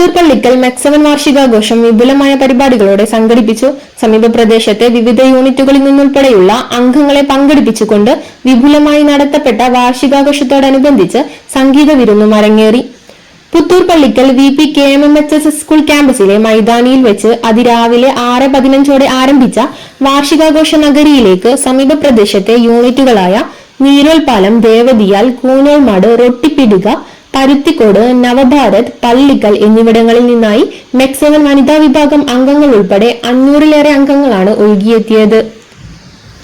പുത്തൂർ പള്ളിക്കൽ മെക്സവൻ വാർഷികാഘോഷം വിപുലമായ പരിപാടികളോടെ സംഘടിപ്പിച്ചു. സമീപ പ്രദേശത്തെ വിവിധ യൂണിറ്റുകളിൽ നിന്നുൾപ്പെടെയുള്ള അംഗങ്ങളെ പങ്കെടുപ്പിച്ചുകൊണ്ട് വിപുലമായി നടത്തപ്പെട്ട വാർഷികാഘോഷത്തോടനുബന്ധിച്ച് സംഗീത വിരുന്നും അരങ്ങേറി. Puthur Pallikkal V P K M M H S school ക്യാമ്പസിലെ മൈതാനിയിൽ വെച്ച് അതിരാവിലെ ആറ് പതിനഞ്ചോടെ ആരംഭിച്ച വാർഷികാഘോഷ നഗരിയിലേക്ക് സമീപ പ്രദേശത്തെ യൂണിറ്റുകളായ നീരോൽപാലം ദേവതിയാൽ കൂനോൾമാട് റൊട്ടിപ്പിടുക പരുത്തിക്കോട് നവഭാരത് പള്ളിക്കൽ എന്നിവിടങ്ങളിൽ നിന്നായി മെക്സിമൻ വനിതാ വിഭാഗം അംഗങ്ങൾ ഉൾപ്പെടെ അഞ്ഞൂറിലേറെ അംഗങ്ങളാണ് ഒഴുകിയെത്തിയത്.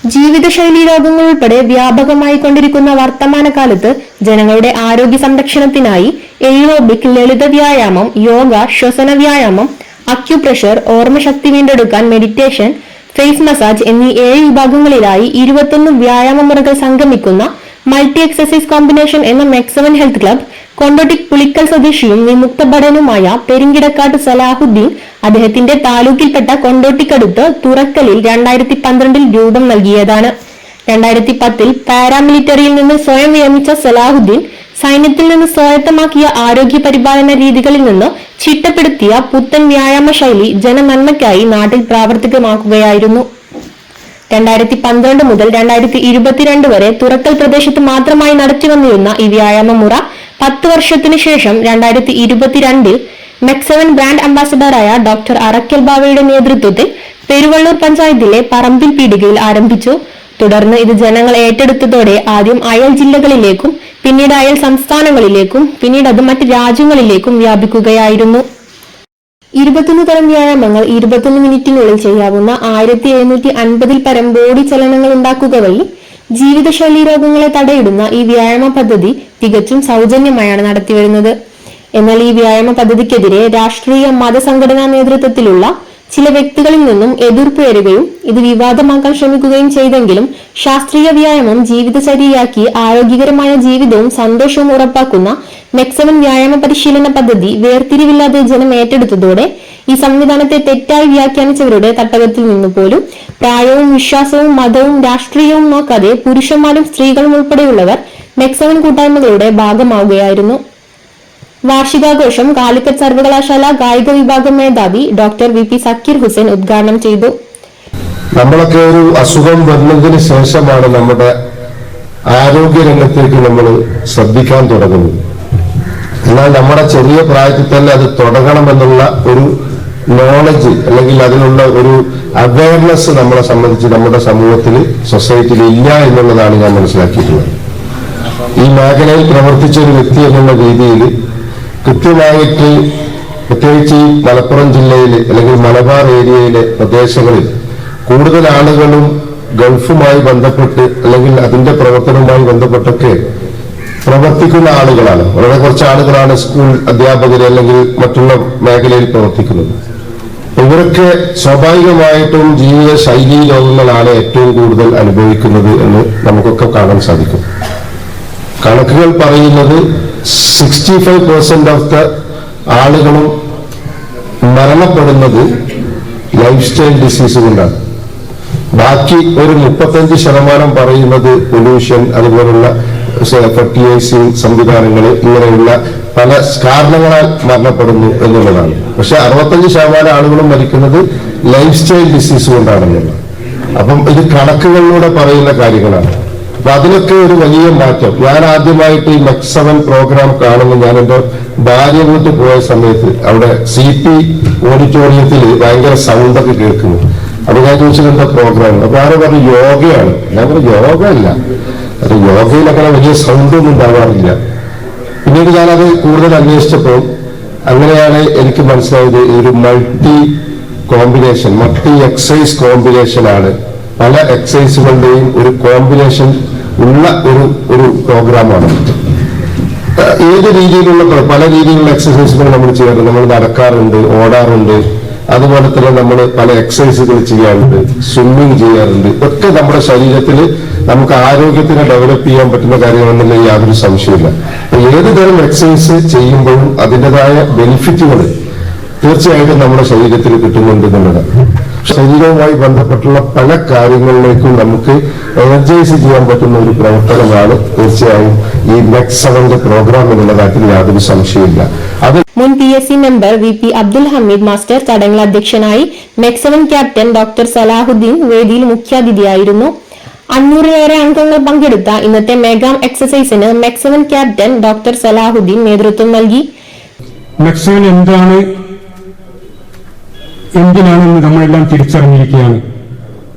ജീവിതശൈലി രോഗങ്ങൾ ഉൾപ്പെടെ വ്യാപകമായി കൊണ്ടിരിക്കുന്ന വർത്തമാനകാലത്ത് ജനങ്ങളുടെ ആരോഗ്യ സംരക്ഷണത്തിനായി എയ്റോബിക് ലളിത വ്യായാമം യോഗ ശ്വസന വ്യായാമം അക്യുപ്രഷർ ഓർമ്മശക്തി വീണ്ടെടുക്കാൻ മെഡിറ്റേഷൻ ഫേസ് മസാജ് എന്നീ ഏഴ് വിഭാഗങ്ങളിലായി ഇരുപത്തൊന്ന് വ്യായാമ മുറകൾ സംഗമിക്കുന്ന മൾട്ടി എക്സസൈസ് കോമ്പിനേഷൻ എന്ന MEC seven health club Kondotty Pulikkal സ്വദേശിയും വിമുക്ത ഭടനുമായ പെരിങ്കിടക്കാട്ട് സലാഹുദ്ദീൻ അദ്ദേഹത്തിന്റെ താലൂക്കിൽപ്പെട്ട കൊണ്ടോട്ടിക്കടുത്ത് തുറക്കലിൽ രണ്ടായിരത്തി പന്ത്രണ്ടിൽ രൂപം നൽകിയതാണ്. രണ്ടായിരത്തി പത്തിൽ പാരാമിലിറ്ററിയിൽ നിന്ന് സ്വയം വിരമിച്ച സലാഹുദ്ദീൻ സൈന്യത്തിൽ നിന്ന് സ്വായത്തമാക്കിയ ആരോഗ്യ പരിപാലന രീതികളിൽ നിന്ന് ചിട്ടപ്പെടുത്തിയ പുത്തൻ വ്യായാമ ശൈലി ജനനന്മയ്ക്കായി നാട്ടിൽ പ്രാവർത്തികമാക്കുകയായിരുന്നു. രണ്ടായിരത്തി പന്ത്രണ്ട് മുതൽ രണ്ടായിരത്തി ഇരുപത്തിരണ്ട് വരെ തുറക്കൽ പ്രദേശത്ത് മാത്രമായി നടത്തി വന്നിരുന്ന ഈ വ്യായാമ മുറ പത്ത് വർഷത്തിനു ശേഷം രണ്ടായിരത്തി ഇരുപത്തിരണ്ടിൽ മെക്സവൻ ബ്രാൻഡ് അംബാസഡറായ ഡോക്ടർ അറക്കൽ ബാവയുടെ നേതൃത്വത്തിൽ പെരുവള്ളൂർ പഞ്ചായത്തിലെ പറമ്പിൽ പീടികയിൽ ആരംഭിച്ചു. തുടർന്ന് ഇത് ജനങ്ങൾ ഏറ്റെടുത്തതോടെ ആദ്യം അയൽ ജില്ലകളിലേക്കും പിന്നീട് അയൽ സംസ്ഥാനങ്ങളിലേക്കും പിന്നീട് അത് മറ്റ് രാജ്യങ്ങളിലേക്കും വ്യാപിക്കുകയായിരുന്നു. ഇരുപത്തൊന്ന് തരം വ്യായാമങ്ങൾ ഇരുപത്തൊന്ന് മിനിറ്റിനുള്ളിൽ ചെയ്യാവുന്ന ആയിരത്തി എഴുന്നൂറ്റി അൻപതിൽ പരം ബോഡി ചലനങ്ങൾ ഉണ്ടാക്കുക വഴി ജീവിതശൈലി രോഗങ്ങളെ തടയിടുന്ന ഈ വ്യായാമ പദ്ധതി തികച്ചും സൗജന്യമായാണ് നടത്തിവരുന്നത്. എന്നാൽ ഈ വ്യായാമ പദ്ധതിക്കെതിരെ രാഷ്ട്രീയ മതസംഘടനാ നേതൃത്വത്തിലുള്ള ചില വ്യക്തികളിൽ നിന്നും എതിർപ്പ് വരികയും ഇത് വിവാദമാക്കാൻ ശ്രമിക്കുകയും ചെയ്തെങ്കിലും ശാസ്ത്രീയ വ്യായാമം ജീവിതചര്യയാക്കി ആരോഗ്യകരമായ ജീവിതവും സന്തോഷവും ഉറപ്പാക്കുന്ന മെക്സവൻ വ്യായാമ പരിശീലന പദ്ധതി വേർതിരിവില്ലാതെ ജനം ഏറ്റെടുത്തതോടെ ഈ സംവിധാനത്തെ തെറ്റായി വ്യാഖ്യാനിച്ചവരുടെ തട്ടകത്തിൽ നിന്ന് പോലും പ്രായവും വിശ്വാസവും മതവും രാഷ്ട്രീയവും നോക്കാതെ പുരുഷന്മാരും സ്ത്രീകളും ഉൾപ്പെടെയുള്ളവർ മെക്സവൻ കൂട്ടായ്മകളുടെ ഭാഗമാവുകയായിരുന്നു. വാർഷികാഘോഷം കാലിക്കറ്റ് സർവകലാശാല കായിക വിഭാഗം മേധാവി doctor V P Zakir Hussain ഉദ്ഘാടനം ചെയ്തു. നമ്മളൊക്കെ ഒരു അസുഖം വന്നതിന് ശേഷമാണ് നമ്മുടെ ആരോഗ്യ രംഗത്തേക്ക് നമ്മൾ ശ്രദ്ധിക്കാൻ തുടങ്ങുന്നത്. എന്നാൽ നമ്മുടെ ചെറിയ പ്രായത്തിൽ തന്നെ അത് തുടങ്ങണമെന്നുള്ള ഒരു നോളജ് അല്ലെങ്കിൽ അതിനുള്ള ഒരു അവയർനെസ് നമ്മളെ സംബന്ധിച്ച് നമ്മുടെ സമൂഹത്തിൽ സൊസൈറ്റിയിൽ ഇല്ല എന്നുള്ളതാണ് ഞാൻ മനസ്സിലാക്കിയിട്ടുള്ളത്. ഈ മേഖലയിൽ പ്രവർത്തിച്ച ഒരു വ്യക്തി എന്നുള്ള രീതിയിൽ കൃത്യമായിട്ട് പ്രത്യേകിച്ച് ഈ മലപ്പുറം ജില്ലയിൽ അല്ലെങ്കിൽ മലബാർ ഏരിയയിലെ പ്രദേശങ്ങളിൽ കൂടുതൽ ആളുകളും ഗൾഫുമായി ബന്ധപ്പെട്ട് അല്ലെങ്കിൽ അതിന്റെ പ്രവർത്തനവുമായി ബന്ധപ്പെട്ടൊക്കെ പ്രവർത്തിക്കുന്ന ആളുകളാണ്. വളരെ കുറച്ച് ആളുകളാണ് സ്കൂൾ അധ്യാപകർ അല്ലെങ്കിൽ മറ്റുള്ള മേഖലയിൽ പ്രവർത്തിക്കുന്നത്. ഇവരൊക്കെ സ്വാഭാവികമായിട്ടും ജീവിത ശൈലി രോഗങ്ങളാണ് ഏറ്റവും കൂടുതൽ അനുഭവിക്കുന്നത് എന്ന് നമുക്കൊക്കെ കാണാൻ സാധിക്കും. കണക്കുകൾ പറയുന്നത് sixty five percent of the ആളുകളും മരണപ്പെടുന്നത് ലൈഫ് സ്റ്റൈൽ ഡിസീസ് കൊണ്ടാണ്. ബാക്കി ഒരു മുപ്പത്തഞ്ച് ശതമാനം പറയുന്നത് പൊല്യൂഷൻ അതുപോലുള്ള ഫെർട്ടിലൈസിങ് സംവിധാനങ്ങൾ ഇങ്ങനെയുള്ള പല കാരണങ്ങളാൽ മരണപ്പെടുന്നു എന്നുള്ളതാണ്. പക്ഷെ അറുപത്തഞ്ച് ശതമാനം ആളുകളും മരിക്കുന്നത് ലൈഫ് സ്റ്റൈൽ ഡിസീസ് കൊണ്ടാണെന്നുള്ളത് അപ്പം ഇത് കണക്കുകളിലൂടെ പറയുന്ന കാര്യങ്ങളാണ്. അപ്പൊ അതിലൊക്കെ ഒരു വലിയ മാറ്റം. ഞാൻ ആദ്യമായിട്ട് ഈ മെക്സവൻ പ്രോഗ്രാം കാണുമ്പോൾ ഞാൻ എന്റെ ഭാര്യ വീട്ടിൽ പോയ സമയത്ത് അവിടെ സി പി ഓഡിറ്റോറിയത്തിൽ ഭയങ്കര സൗണ്ടൊക്കെ കേൾക്കുന്നു. അപ്പൊ ഞാൻ ചോദിച്ചിട്ടുണ്ട് പ്രോഗ്രാം അപ്പൊ ആരോ പറഞ്ഞു യോഗയാണ്. ഞാൻ പറഞ്ഞു യോഗ അല്ല അത് യോഗയിൽ അങ്ങനെ വലിയ സൗണ്ട് ഒന്നും ഉണ്ടാവാറില്ല. പിന്നീട് ഞാനത് കൂടുതൽ അന്വേഷിച്ചപ്പോൾ അങ്ങനെയാണ് എനിക്ക് മനസ്സിലായത് ഒരു multi combination multi exercise combination ആണ്. പല എക്സസൈസുകളുടെയും ഒരു കോമ്പിനേഷൻ ഉള്ള ഒരു ഒരു പ്രോഗ്രാമാണ്. ഏത് രീതിയിലുള്ള പല രീതിയിലുള്ള എക്സസൈസുകൾ നമ്മൾ ചെയ്യാറുണ്ട്. നമ്മൾ നടക്കാറുണ്ട് ഓടാറുണ്ട്. അതുപോലെ തന്നെ നമ്മൾ പല എക്സസൈസുകൾ ചെയ്യാറുണ്ട് സ്വിമ്മിങ് ചെയ്യാറുണ്ട്. ഒക്കെ നമ്മുടെ ശരീരത്തിൽ നമുക്ക് ആരോഗ്യത്തിനെ ഡെവലപ്പ് ചെയ്യാൻ പറ്റുന്ന കാര്യമാണെന്നുള്ള യാതൊരു സംശയമില്ല ഏത് തരം എക്സസൈസ് ചെയ്യുമ്പോഴും അതിന്റെതായ ബെനിഫിറ്റുകൾ തീർച്ചയായിട്ടും നമ്മുടെ ശരീരത്തിൽ കിട്ടുന്നുണ്ട് എന്നുള്ളതാണ്. ശരീരവുമായി ബന്ധപ്പെട്ടുള്ള പല കാര്യങ്ങളിലേക്കും നമുക്ക് എനർജൈസ് ചെയ്യാൻ പറ്റുന്ന ഒരു പ്രവർത്തനമാണ് തീർച്ചയായും ഈ നെക്സ്റ്റ് സെവന്റെ പ്രോഗ്രാം എന്നുള്ള കാര്യത്തിൽ യാതൊരു സംശയമില്ല അത് മുൻ P S C member V P Abdul Hameed master ചടങ്ങിൽ അധ്യക്ഷനായി മെക്സവൻ ക്യാപ്റ്റൻ ഡോക്ടർ സലാഹുദ്ദീൻ വേദിയിൽ മുഖ്യാതിഥിയായിരുന്നു. അഞ്ഞൂറിലേറെ അംഗങ്ങൾ പങ്കെടുത്ത ഇന്നത്തെ മെഗാം എക്സസൈസിന് MEC seven captain doctor Salahuddin നേതൃത്വം നൽകി. മെക്സവൻ എന്താണ് എന്തിനാണെന്ന് നമ്മളെല്ലാം തിരിച്ചറിഞ്ഞിരിക്കുകയാണ്.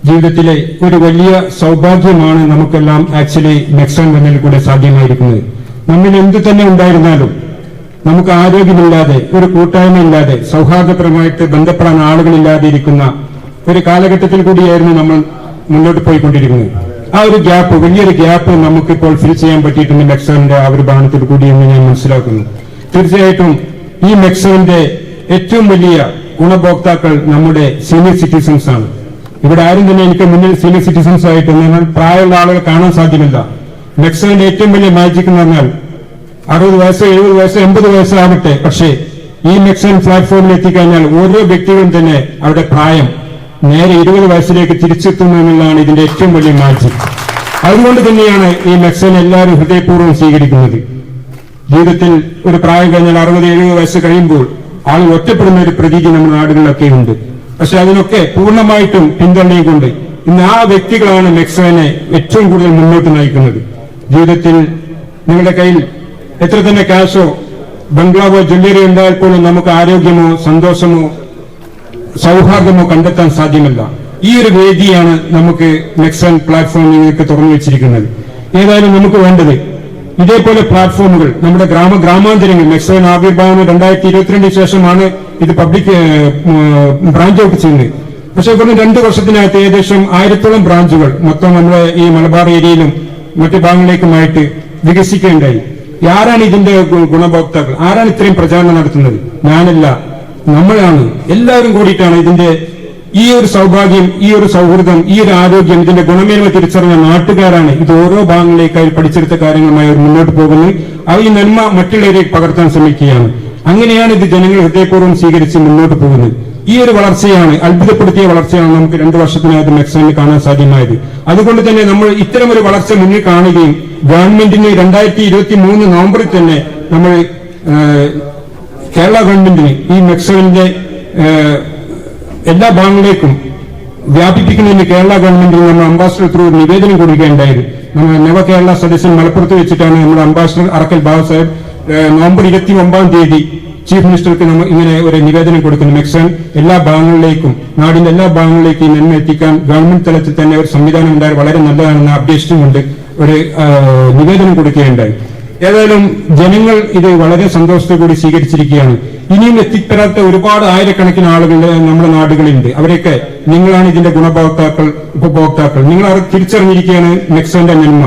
ജീവിതത്തിലെ ഒരു വലിയ സൗഭാഗ്യമാണ് നമുക്കെല്ലാം ആക്ച്വലി നെക്സാൻ വന്നതിൽ കൂടെ സാധ്യമായിരിക്കുന്നത്. നമ്മിൽ എന്ത് തന്നെ ഉണ്ടായിരുന്നാലും നമുക്ക് ആരോഗ്യമില്ലാതെ ഒരു കൂട്ടായ്മയില്ലാതെ സൗഹാർദ്ദപരമായിട്ട് ബന്ധപ്പെടാൻ ആളുകളില്ലാതെ ഇരിക്കുന്ന ഒരു കാലഘട്ടത്തിൽ കൂടിയായിരുന്നു നമ്മൾ മുന്നോട്ട് പോയിക്കൊണ്ടിരിക്കുന്നത്. ആ ഒരു ഗ്യാപ്പ് വലിയൊരു ഗ്യാപ്പ് നമുക്കിപ്പോൾ ഫിൽ ചെയ്യാൻ പറ്റിയിട്ടുണ്ട് മെക്സോന്റെ ആ ഒരു ആവിർഭാവനത്തിൽ കൂടി എന്ന് ഞാൻ മനസ്സിലാക്കുന്നു. തീർച്ചയായിട്ടും ഈ മെക്സോന്റെ ഏറ്റവും വലിയ ഗുണഭോക്താക്കൾ നമ്മുടെ സീനിയർ സിറ്റിസൺസ് ആണ്. ഇവിടെ ആരും തന്നെ എനിക്ക് മുന്നിൽ സീനിയർ സിറ്റിസൺസ് ആയിട്ട് പ്രായമുള്ള ആളുകൾ കാണാൻ സാധ്യമല്ല. മെക്സോന്റെ ഏറ്റവും വലിയ മാജിക് എന്ന് പറഞ്ഞാൽ അറുപത് വയസ്സ് എഴുപത് വയസ്സ് എൺപത് വയസ്സാവട്ടെ പക്ഷേ ഈ മെക്സൺ പ്ലാറ്റ്ഫോമിൽ എത്തിക്കഴിഞ്ഞാൽ ഓരോ വ്യക്തികളും തന്നെ അവരുടെ പ്രായം നേരെ ഇരുപത് വയസ്സിലേക്ക് തിരിച്ചെത്തുന്നു എന്നുള്ളതാണ് ഇതിന്റെ ഏറ്റവും വലിയ മാജിക് അതുകൊണ്ട് തന്നെയാണ് ഈ മെക്സൺ എല്ലാവരും ഹൃദയപൂർവം സ്വീകരിക്കുന്നത്. ജീവിതത്തിൽ ഒരു പ്രായം കഴിഞ്ഞാൽ അറുപത് എഴുപത് വയസ്സ് കഴിയുമ്പോൾ ആൾ ഒറ്റപ്പെടുന്ന ഒരു പ്രതീതി നമ്മുടെ നാടുകളിലൊക്കെ ഉണ്ട്. പക്ഷെ അതിനൊക്കെ പൂർണമായിട്ടും പിന്തള്ളിക്കൊണ്ട് ഇന്ന് ആ വ്യക്തികളാണ് മെക്സോനെ ഏറ്റവും കൂടുതൽ മുന്നോട്ട് നയിക്കുന്നത്. ജീവിതത്തിൽ നിങ്ങളുടെ കയ്യിൽ എത്ര തന്നെ ക്യാഷോ ബംഗ്ലാവോ ജ്വല്ലറി ഉണ്ടായാൽ പോലും നമുക്ക് ആരോഗ്യമോ സന്തോഷമോ സൗഹാർദ്ദമോ കണ്ടെത്താൻ സാധ്യമല്ല. ഈ ഒരു വേദിയാണ് നമുക്ക് നെക്സൺ പ്ലാറ്റ്ഫോം നിങ്ങൾക്ക് തുറന്നു വെച്ചിരിക്കുന്നത്. ഏതായാലും നമുക്ക് വേണ്ടത് ഇതേപോലെ പ്ലാറ്റ്ഫോമുകൾ നമ്മുടെ ഗ്രാമ ഗ്രാമാന്തരങ്ങൾ നെക്സൺ ആവിർഭാവന രണ്ടായിരത്തി ഇരുപത്തിരണ്ടിന് ശേഷമാണ് ഇത് പബ്ലിക് ബ്രാഞ്ച് ഔട്ട് ചെയ്യുന്നത്. പക്ഷേ ഇവിടുന്ന് രണ്ടു വർഷത്തിനകത്ത് ഏകദേശം ആയിരത്തോളം ബ്രാഞ്ചുകൾ മൊത്തം നമ്മുടെ ഈ മലബാർ ഏരിയയിലും മറ്റു ഭാഗങ്ങളിലേക്കുമായിട്ട് വികസിക്കുകയുണ്ടായി. ആരാണ് ഇതിന്റെ ഗുണഭോക്താക്കൾ? ആരാണ് ഇത്രയും പ്രചാരണം നടത്തുന്നത്? ഞാനല്ല. നമ്മളാണ്. എല്ലാവരും കൂടിയിട്ടാണ് ഇതിന്റെ ഈ ഒരു സൗഭാഗ്യം ഈ ഒരു സൗഹൃദം ഈ ഒരു ആരോഗ്യം ഇതിന്റെ ഗുണമേന്മ തിരിച്ചറിഞ്ഞ നാട്ടുകാരാണ് ഇത് ഓരോ ഭാഗങ്ങളിലേക്കായി പഠിച്ചെടുത്ത കാര്യങ്ങളുമായി അവർ മുന്നോട്ട് പോകുന്നത്. അവർ ഈ നന്മ മറ്റുള്ളവരേക്ക് പകർത്താൻ ശ്രമിക്കുകയാണ്. അങ്ങനെയാണ് ഇത് ജനങ്ങൾ ഹൃദയപൂർവം സ്വീകരിച്ച് മുന്നോട്ട് പോകുന്നത്. ഈ ഒരു വളർച്ചയാണ് അത്ഭുതപ്പെടുത്തിയ വളർച്ചയാണ് നമുക്ക് രണ്ടു വർഷത്തിനകത്ത് മെക്സണിൽ കാണാൻ സാധ്യമായത്. അതുകൊണ്ട് തന്നെ നമ്മൾ ഇത്തരം ഒരു വളർച്ച മുന്നിൽ കാണുകയും ഗവൺമെന്റിന് രണ്ടായിരത്തി ഇരുപത്തി മൂന്ന് നവംബറിൽ തന്നെ നമ്മൾ കേരള ഗവൺമെന്റിന് ഈ ഏഹ്, എല്ലാ ഭാഗങ്ങളിലേക്കും വ്യാപിപ്പിക്കുന്നതിന് കേരള ഗവൺമെന്റിന് നമ്മൾ അംബാസിഡർ ത്രൂ നിവേദനം കൊടുക്കുകയുണ്ടായത് നമ്മൾ നവ കേരള സദസ്സിൽ മലപ്പുറത്ത് വെച്ചിട്ടാണ് നമ്മുടെ അംബാസിഡർ അറക്കൽ ബാബു സാഹിബ് നവംബർ ഇരുപത്തി ഒമ്പതാം തീയതി ചീഫ് മിനിസ്റ്റർക്ക് നമ്മൾ ഇങ്ങനെ ഒരു നിവേദനം കൊടുക്കുന്നു. മെക്സൺ എല്ലാ ഭാഗങ്ങളിലേക്കും നാടിന്റെ എല്ലാ ഭാഗങ്ങളിലേക്കും നന്മ എത്തിക്കാൻ ഗവൺമെന്റ് തലത്തിൽ തന്നെ ഒരു സംവിധാനം ഉണ്ടായാൽ വളരെ നല്ലതാണെന്ന അപ്ഡേഷനും കൊണ്ട് ഒരു നിവേദനം കൊടുക്കുകയുണ്ടായി. ഏതായാലും ജനങ്ങൾ ഇത് വളരെ സന്തോഷത്തോടുകൂടി സ്വീകരിച്ചിരിക്കുകയാണ്. ഇനിയും എത്തിപ്പെടാത്ത ഒരുപാട് ആയിരക്കണക്കിന് ആളുകൾ നമ്മുടെ നാടുകളിലുണ്ട്. അവരൊക്കെ നിങ്ങളാണ് ഇതിന്റെ ഗുണഭോക്താക്കൾ ഉപഭോക്താക്കൾ. നിങ്ങൾ അവർ തിരിച്ചറിഞ്ഞിരിക്കുകയാണ് നെക്സോന്റെ നന്മ.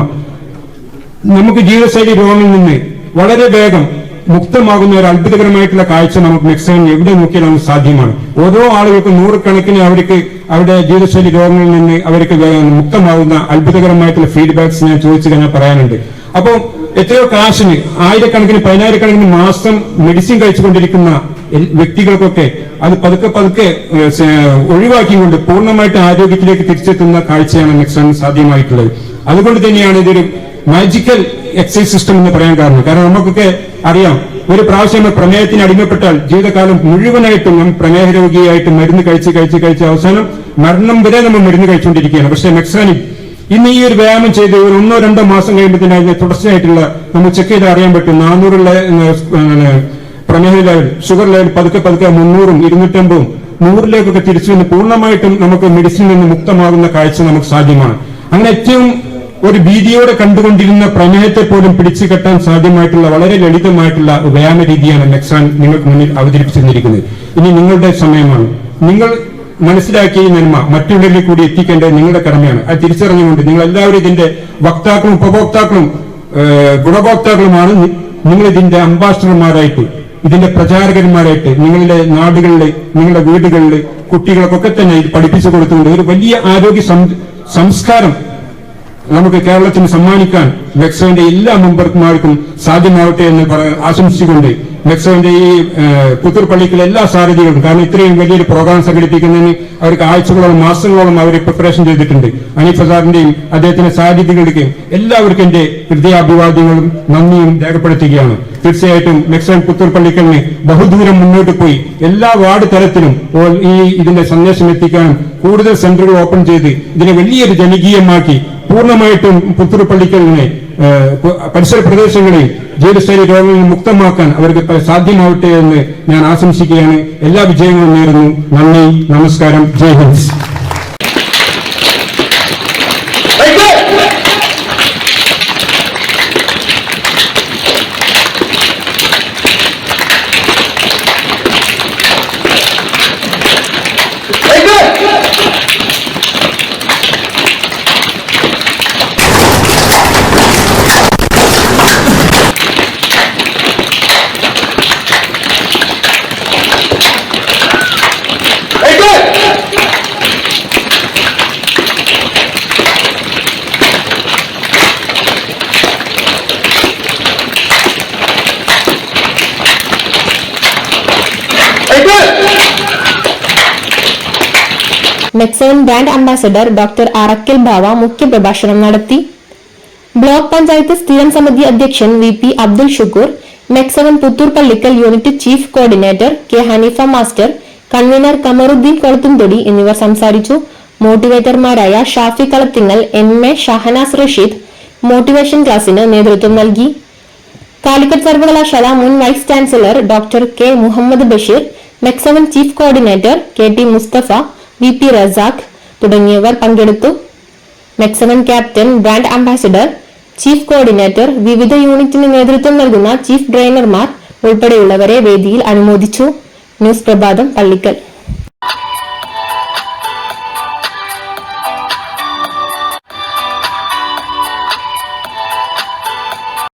നമുക്ക് ജീവിതശൈലി രോഗങ്ങളിൽ നിന്ന് വളരെ വേഗം മുക്തമാകുന്ന ഒരു അത്ഭുതകരമായിട്ടുള്ള കാഴ്ച നമുക്ക് മെക്സിക്കൻ എവിടെ നമുക്ക് സാധ്യമാണ്. ഓരോ ആളുകൾക്കും നൂറുകണക്കിന് അവർക്ക് അവരുടെ ജീവിതശൈലി രോഗങ്ങളിൽ നിന്ന് അവർക്ക് മുക്തമാകുന്ന അത്ഭുതകരമായിട്ടുള്ള ഫീഡ്ബാക്സ് ഞാൻ ചോദിച്ചു കഴിഞ്ഞാൽ പറയാനുണ്ട്. അപ്പോൾ എത്രയോ കാശിന് ആയിരക്കണക്കിന് പതിനായിരക്കണക്കിന് മാസം മെഡിസിൻ കഴിച്ചുകൊണ്ടിരിക്കുന്ന വ്യക്തികൾക്കൊക്കെ അത് പതുക്കെ പതുക്കെ ഒഴിവാക്കിക്കൊണ്ട് പൂർണമായിട്ട് ആരോഗ്യത്തിലേക്ക് തിരിച്ചെത്തുന്ന കാഴ്ചയാണ് നെക്സൺ സാധ്യമായിട്ടുള്ളത്. അതുകൊണ്ട് തന്നെയാണ് ഇതൊരു മാജിക്കൽ എക്സൈസ് സിസ്റ്റം എന്ന് പറയാൻ കാരണം. കാരണം നമുക്കൊക്കെ അറിയാം ഒരു പ്രാവശ്യം നമ്മൾ പ്രമേഹത്തിന് അടിമപ്പെട്ടാൽ ജീവിതകാലം മുഴുവനായിട്ടും നമ്മൾ പ്രമേഹ രോഗിയായിട്ട് മരുന്ന് കഴിച്ച് കഴിച്ച് കഴിച്ച് അവസാനം മരണം വരെ നമ്മൾ മരുന്ന് കഴിച്ചുകൊണ്ടിരിക്കുകയാണ്. പക്ഷേ മെക്സാനിക് ഇന്ന് ഈ ഒരു വ്യായാമം ചെയ്ത് ഒരു ഒന്നോ രണ്ടോ മാസം കഴിയുമ്പോൾ അതിന് തുടർച്ചയായിട്ടുള്ള നമ്മൾ ചെക്ക് ചെയ്ത് അറിയാൻ പറ്റും. നാനൂറുള്ള പ്രമേഹ ലെവൽ ഷുഗർ ലെവൽ പതുക്കെ പതുക്കെ മുന്നൂറും ഇരുന്നൂറ്റമ്പതും നൂറിലേക്കൊക്കെ തിരിച്ചു വന്ന് പൂർണമായിട്ടും നമുക്ക് മെഡിസിനിൽ നിന്ന് മുക്തമാകുന്ന കാഴ്ച നമുക്ക് സാധ്യമാണ്. അങ്ങനെ ഏറ്റവും ഒരു ഭീതിയോടെ കണ്ടുകൊണ്ടിരുന്ന പ്രമേഹത്തെ പോലും പിടിച്ചു കെട്ടാൻ സാധ്യമായിട്ടുള്ള വളരെ ലളിതമായിട്ടുള്ള വ്യായാമ രീതിയാണ് നെക്സാൻ നിങ്ങൾക്ക് മുന്നിൽ അവതരിപ്പിച്ചിരുന്നിരിക്കുന്നത് ഇനി നിങ്ങളുടെ സമയമാണ്. നിങ്ങൾ മനസ്സിലാക്കിയ ഈ നന്മ. മറ്റുള്ളവരിൽ കൂടി എത്തിക്കേണ്ടത് നിങ്ങളുടെ കടമയാണ്. അത് തിരിച്ചറിഞ്ഞുകൊണ്ട് നിങ്ങൾ എല്ലാവരും ഇതിന്റെ വക്താക്കളും ഉപഭോക്താക്കളും ഗുണഭോക്താക്കളുമാണ്. നിങ്ങൾ ഇതിന്റെ അംബാസഡർമാരായിട്ട് ഇതിന്റെ പ്രചാരകന്മാരായിട്ട് നിങ്ങളുടെ നാടുകളിൽ നിങ്ങളുടെ വീടുകളിൽ കുട്ടികൾക്കൊക്കെ തന്നെ ഇത് പഠിപ്പിച്ചു കൊടുത്തുകൊണ്ട് ഒരു വലിയ ആരോഗ്യ സംസ്കാരം നമുക്ക് കേരളത്തിന് സമ്മാനിക്കാൻ മെക്സോന്റെ എല്ലാ മെമ്പർമാർക്കും സാധ്യമാവട്ടെ എന്ന് ആശംസിച്ചുകൊണ്ട് മെക്സോന്റെ ഈ പുത്തൂർപ്പള്ളിക്കുള്ള എല്ലാ സാധ്യതകളും കാരണം ഇത്രയും വലിയൊരു പ്രോഗ്രാം സംഘടിപ്പിക്കുന്നതിന് അവർക്ക് ആഴ്ചകളോളം മാസങ്ങളോളം അവർ പ്രിപ്പറേഷൻ ചെയ്തിട്ടുണ്ട്. അനീഫ് സാറിന്റെയും അദ്ദേഹത്തിന്റെ സാധ്യതകളുടെയും എല്ലാവർക്കും എന്റെ ഹൃദയാഭിവാദ്യങ്ങളും നന്ദിയും രേഖപ്പെടുത്തുകയാണ്. തീർച്ചയായിട്ടും മെക്സോൻ പുത്തൂർപ്പള്ളിക്കലിന് ബഹുദൂരം മുന്നോട്ട് പോയി. എല്ലാ വാർഡ് തലത്തിലും ഈ ഇതിന്റെ സന്ദേശം എത്തിക്കാനും കൂടുതൽ സെന്ററുകൾ ഓപ്പൺ ചെയ്ത് ഇതിനെ വലിയൊരു ജനകീയമാക്കി പൂർണമായിട്ടും പുത്തൂർ പള്ളിക്കലിനെ ഏഹ്, പ- പരിസര പ്രദേശങ്ങളിൽ ജീവിതശൈലി രോഗങ്ങളിൽ മുക്തമാക്കാൻ അവർക്ക് സാധ്യമാവട്ടെ എന്ന് ഞാൻ ആശംസിക്കുകയാണ്. എല്ലാ വിജയങ്ങളും നേരുന്നു. നന്ദി നമസ്കാരം. Jai Hind. MEC seven brand ambassador doctor Arakkal Bava മുഖ്യപ്രഭാഷണം നടത്തി. ബ്ലോക്ക് പഞ്ചായത്ത് സ്ഥിരം സമിതി അധ്യക്ഷൻ V P Abdul Shukoor MEC seven Puthur Pallikkal unit chief coordinator K Hanifa master convener Kamaruddin Kolathumthodi എന്നിവർ സംസാരിച്ചു. മോട്ടിവേറ്റർമാരായ Shafi Kalathingal M A Shahnaz Rasheed motivation ക്ലാസിന് നേതൃത്വം നൽകി. കാലിക്കറ്റ് സർവകലാശാല മുൻ vice chancellor doctor K Muhammad Basheer MEC seven chief coordinator K T Musthafa V P Razak തുടങ്ങിയവർ പങ്കെടുത്തു. MEC seven captain brand ambassador chief coordinator വിവിധ യൂണിറ്റിന് നേതൃത്വം നൽകുന്ന ചീഫ് ട്രെയിനർമാർ ഉൾപ്പെടെയുള്ളവരെ വേദിയിൽ അനുമോദിച്ചു. ന്യൂസ് പ്രഭാതം പള്ളിക്കൽ.